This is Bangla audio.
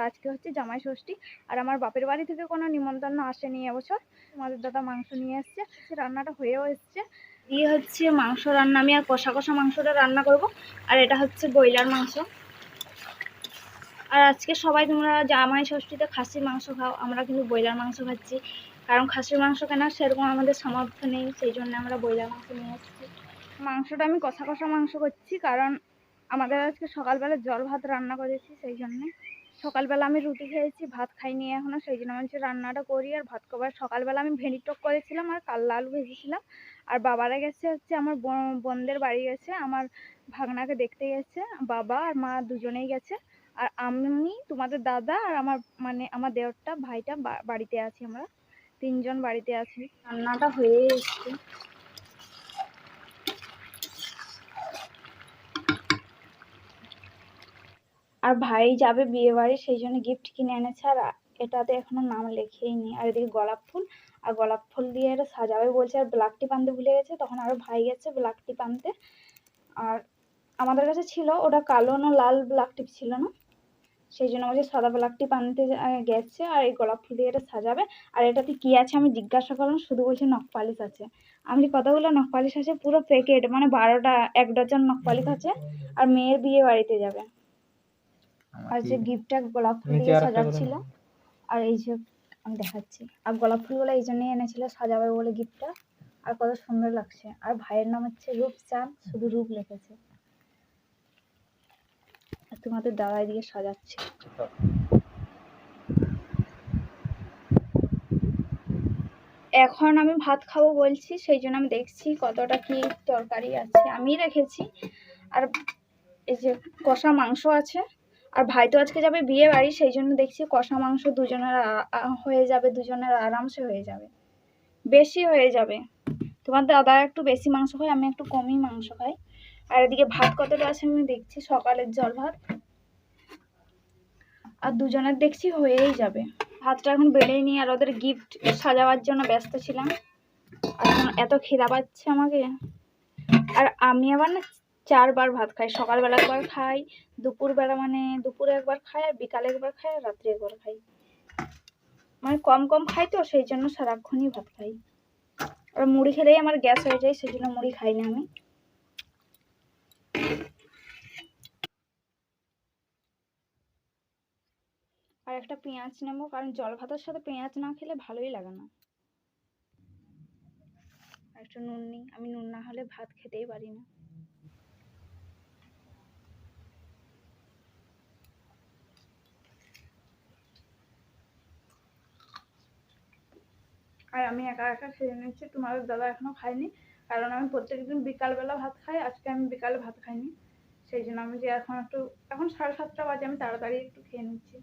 আজকে হচ্ছে জামাই ষষ্ঠী। আর আমার বাপের বাড়ি থেকে কোনো নিমন্ত্রণ আসেনি এবছর আমাদের দাদা মাংস নিয়ে এসছে। রান্নাটা হয়েও এসছে। দিয়ে হচ্ছে মাংস রান্না। আমি আর কষা কষা মাংসটা রান্না করব। আর এটা হচ্ছে ব্রয়লার মাংস। আর আজকে সবাই তোমরা জামাই ষষ্ঠীতে খাসির মাংস খাও। আমরা কিন্তু ব্রয়লার মাংস খাচ্ছি। কারণ খাসির মাংস কেনার সেরকম আমাদের সামর্থ্য নেই। সেই জন্য আমরা ব্রয়লার মাংস নিয়ে এসেছি। মাংসটা আমি কষা কষা মাংস করছি। কারণ আমাদের আজকে সকালবেলা জল ভাত রান্না করেছি সেই জন্যে। সকালবেলা আমি রুটি খেয়েছি, ভাত খাইনি এখনও সেই জন্য আমি রান্নাটা করি। আর ভাত খাবার সকালবেলা আমি ভেন্ডি টক করেছিলাম আর কাল্লা আলু ভেজেছিলাম। আর বাবারা গেছে হচ্ছে আমার বোন- বোনদের বাড়ি গেছে, আমার ভাগনাকে দেখতে গেছে, বাবা আর মা দুজনেই গেছে। আর আমি, তোমাদের দাদা আর আমার মানে আমার দেওরটা, ভাইটা বাড়িতে আছি আমরা, তিনজন বাড়িতে আছি। রান্নাটা হয়ে এসছে। আর ভাই যাবে বিয়ে বাড়ি, সেই জন্য গিফট কিনে এনেছে আর এটাতে এখনও নাম লেখেই নি আর এদিকে গোলাপ ফুল, আর গোলাপ ফুল দিয়ে এটা সাজাবে বলছে, আর ব্ল্যাক টিপ আনতে ভুলে গেছে, তখন আরও ভাই গেছে ব্ল্যাক টিপ আনতে। আর আমাদের কাছে ছিল, ওটা কালো না লাল ব্ল্যাক টিপ ছিল না? সেই জন্য বলছে সাদা ব্ল্যাক টিপ আনতে গেছে, আর এই গোলাপ ফুল দিয়ে এটা সাজাবে। আর এটাতে কি আছে আমি জিজ্ঞাসা করলাম, শুধু বলছে নখ পালিশ আছে। আমি কতগুলো নখ পালিশ আছে পুরো প্যাকেট মানে বারোটা, এক ডজন নখ পালিশ আছে, আর মেয়ের বিয়ে বাড়িতে যাবে। আর যে গিফটটা গোলাপ ফুল দিয়ে সাজাচ্ছিল আর এই যে আমি দেখাচ্ছি। আর গোলাপ ফুলগুলো এই জন্যই এনেছিল সাজাবে বলে গিফটটা আর কত সুন্দর লাগছে। আর ভাইয়ের নাম হচ্ছে রূপচাঁদ শুধু রূপ লিখেছে। আর তোমাদের দাদাই দিয়ে সাজাচ্ছে। এখন আমি ভাত খাব বলছি সেই জন্য আমি দেখছি কতটা কি তরকারি আছে। আমি রেখেছি। আর এই যে কষা মাংস আছে আর ভাই তো আজকে যাবে বিয়ে বাড়ি, সেই জন্য দেখছি কষা মাংস দুজনের হয়ে যাবে, দুজনের আরামসে হয়ে যাবে। বেশি হয়ে যাবে। তোমার দাদা একটু বেশি মাংস খায়, আমি একটু কমই মাংস খাই। আর এদিকে ভাত কতটা আছে আমি দেখছি, সকালের জল ভাত। আর দুজনের দেখছি হয়েই যাবে। ভাতটা এখন বেড়েই নি আর ওদের গিফট সাজাবার জন্য ব্যস্ত ছিলাম। আর এত খিদা পাচ্ছে আমাকে। আর আমি আবার না চারবার ভাত খাই, সকালবেলা একবার খাই, দুপুরবেলা মানে দুপুরে একবার খাই আর বিকালে একবার খাই আর রাত্রে একবার খাই। মানে কম কম খাই তো, সেই জন্য সারাক্ষণই ভাত খাই। আর মুড়ি খেলেই আমার গ্যাস হয়ে যায়, সেই জন্য মুড়ি খাই না আমি। আর একটা পেঁয়াজ নেব, কারণ জল ভাতের সাথে পেঁয়াজ না খেলে ভালোই লাগে না। আর একটু নুন নিই, আমি নুন না হলে ভাত খেতেই পারি না। আর আমি একা একা খেয়ে নিচ্ছি তোমাদের দাদা এখনও খায়নি। কারণ আমি প্রত্যেকদিন বিকালবেলা ভাত খাই, আজকে আমি বিকালে ভাত খাইনি। সেই জন্য আমি যে এখন একটু, এখন সাড়ে সাতটা বাজে, আমি তাড়াতাড়ি একটু খেয়ে নিচ্ছি।